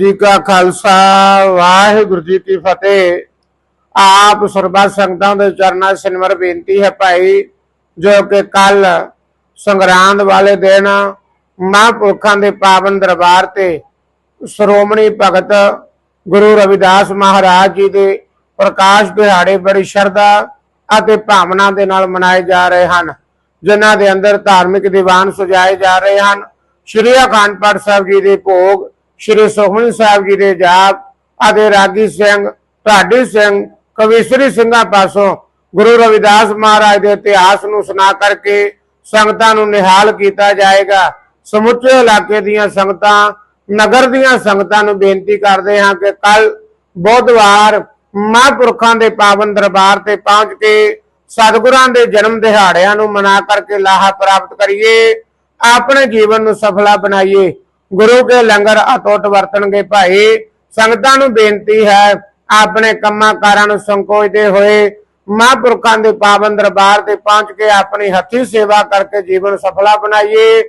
ਜੀ ਕਾ ਖਾਲਸਾ, ਵਾਹਿਗੁਰੂ ਜੀ ਕੀ ਫਤਿਹ। ਆਪ ਸਰਬਾ ਸੰਗਤਾਂ ਦੇ ਚਰਨਾਂ 'ਚ ਬੇਨਤੀ ਹੈ ਭਾਈ, ਜੋ ਕਿ ਕੱਲ ਸੰਗਰਾਂਦ ਵਾਲੇ ਦਿਨ ਮਹਾਂਪੁਰਖਾਂ ਦੇ ਪਾਵਨ ਦਰਬਾਰ ਤੇ ਸ਼੍ਰੋਮਣੀ ਭਗਤ ਗੁਰੂ ਰਵਿਦਾਸ ਮਹਾਰਾਜ ਜੀ ਦੇ ਪ੍ਰਕਾਸ਼ ਦਿਹਾੜੇ ਬੜੀ ਸ਼ਰਧਾ ਅਤੇ ਭਾਵਨਾ ਦੇ ਨਾਲ ਮਨਾਏ ਜਾ ਰਹੇ ਹਨ, ਜਿਨ੍ਹਾਂ ਦੇ ਅੰਦਰ ਧਾਰਮਿਕ ਦੀਵਾਨ ਸਜਾਏ ਜਾ ਰਹੇ ਹਨ। ਸ਼੍ਰੀ ਅਖੰਡ ਪਾਠ ਸਾਹਿਬ ਜੀ ਦੇ ਭੋਗ ਸ਼੍ਰੀ ਸੁਖਮਨੀ ਸਾਹਿਬ ਜੀ ਦੇ ਜਾਪ, ਅਤੇ ਰਾਗੀ ਸਿੰਘ, ਢਾਡੀ ਸਿੰਘ, ਕਵੀਸ਼ਰੀ ਸਿੰਘਾਂ ਪਾਸੋਂ ਗੁਰੂ ਰਵਿਦਾਸ ਮਹਾਰਾਜ ਦੇ ਇਤਿਹਾਸ ਨੂੰ ਸੁਣਾ ਕਰਕੇ ਸੰਗਤਾਂ ਨੂੰ ਨਿਹਾਲ ਕੀਤਾ ਜਾਏਗਾ। ਸਮੁੱਚੇ ਇਲਾਕੇ ਦੀਆਂ ਸੰਗਤਾਂ, ਨਗਰ ਦੀਆਂ ਸੰਗਤਾਂ ਨੂੰ ਬੇਨਤੀ ਕਰਦੇ ਹਾਂ ਕਿ ਕੱਲ ਬੁੱਧਵਾਰ ਮਹਾਂਪੁਰਖਾਂ ਦੇ ਪਾਵਨ ਦਰਬਾਰ ਤੇ ਪਹੁੰਚ ਕੇ ਸਤਿਗੁਰਾਂ ਦੇ ਜਨਮ ਦਿਹਾੜਿਆਂ ਨੂੰ ਮਨਾ ਕਰਕੇ ਲਾਹਾ ਪ੍ਰਾਪਤ ਕਰੀਏ, ਆਪਣੇ ਜੀਵਨ ਨੂੰ ਸਫਲਾ ਬਣਾਈਏ। ਗੁਰੂ ਕੇ ਲੰਗਰ ਅਟੁੱਟ ਵਰਤਣਗੇ ਭਾਈ। ਸੰਗਤਾਂ ਨੂੰ ਬੇਨਤੀ ਹੈ, ਆਪਣੇ ਕੰਮਾਂ ਕਾਰਾਂ ਨੂੰ ਸੰਕੋਚਦੇ ਹੋਏ ਮਹਾਂਪੁਰਖਾਂ ਦੇ ਪਾਵਨ ਦਰਬਾਰ ਤੇ ਪਹੁੰਚ ਕੇ ਆਪਣੀ ਹੱਥੀ ਸੇਵਾ ਕਰਕੇ ਜੀਵਨ ਸਫਲਾ ਬਣਾਈਏ।